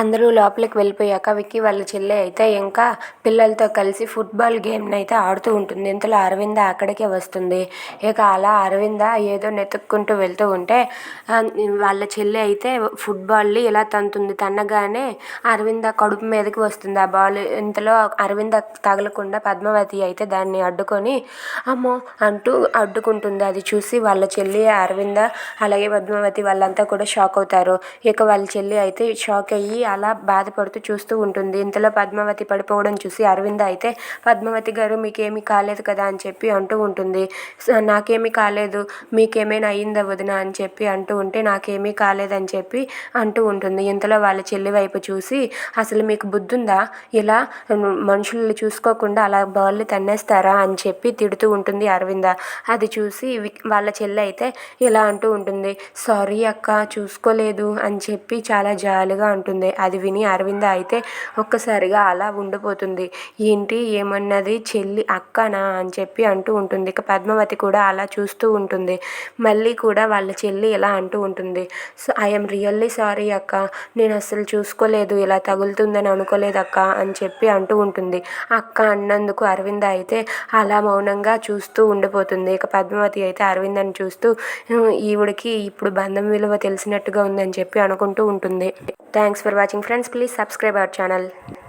అందరూ లోపలికి వెళ్ళిపోయాక విక్కీ వాళ్ళ చెల్లి అయితే ఇంకా పిల్లలతో కలిసి ఫుట్బాల్ గేమ్ని అయితే ఆడుతూ ఉంటుంది. ఇంతలో అరవింద అక్కడికే వస్తుంది. ఇక అలా అరవింద ఏదో నెతుక్కుంటూ వెళ్తూ ఉంటే వాళ్ళ చెల్లి అయితే ఫుట్బాల్ని ఇలా తంతుంది. తన్నగానే అరవింద కడుపు మీదకి వస్తుంది. ఆ బాల్ ఇంతలో అరవింద తగలకుండా పద్మావతి అయితే దాన్ని అడ్డుకొని అమ్మో అంటూ అడ్డుకుంటుంది. అది చూసి వాళ్ళ చెల్లి అరవింద అలాగే పద్మావతి వాళ్ళంతా కూడా షాక్ అవుతారు. ఇక వాళ్ళ చెల్లి అయితే షాక్ అయ్యి అలా బాధపడుతూ చూస్తూ ఉంటుంది. ఇంతలో పద్మావతి పడిపోవడం చూసి అరవింద అయితే పద్మావతి గారు మీకేమీ కాలేదు కదా అని చెప్పి అంటూ ఉంటుంది. నాకేమీ కాలేదు. మీకేమైనా అయ్యిందా వదిన అని చెప్పి అంటూ ఉంటే నాకేమీ కాలేదని చెప్పి అంటూ ఉంటుంది. ఇంతలో వాళ్ళ చెల్లి వైపు చూసి అసలు మీకు బుద్ధుందా? ఇలా మనుషులు చూసుకోకుండా అలా బాల్ని తన్నేస్తారా? అని చెప్పి తిడుతూ ఉంటుంది అరవింద. అది చూసి వాళ్ళ చెల్లి అయితే ఇలా అంటూ ఉంటుంది. సారీ అక్క చూసుకోలేదు అని చెప్పి చాలా జాలిగా ఉంటుంది. అది విని అరవింద అయితే ఒక్కసారిగా అలా ఉండిపోతుంది. ఏంటి? ఏమన్నది? చెల్లి అక్కనా? అని చెప్పి అంటూ ఉంటుంది. ఇక పద్మావతి కూడా అలా చూస్తూ ఉంటుంది. మళ్ళీ కూడా వాళ్ళ చెల్లి ఇలా అంటూ ఉంటుంది. సో ఐఎమ్ రియల్లీ సారీ అక్క. నేను అస్సలు చూసుకోలేదు. ఇలా తగులుతుందని అనుకోలేదు అక్క అని చెప్పి అంటూ ఉంటుంది. అక్క అన్నందుకు అరవింద అయితే అలా మౌనంగా చూస్తూ ఉండిపోతుంది. ఇక పద్మావతి అయితే అరవిందని చూస్తూ ఈవిడికి ఇప్పుడు బంధం విలువ తెలిసినట్టుగా ఉందని చెప్పి అనుకుంటూ ఉంటుంది. Thanks for watching friends please subscribe our channel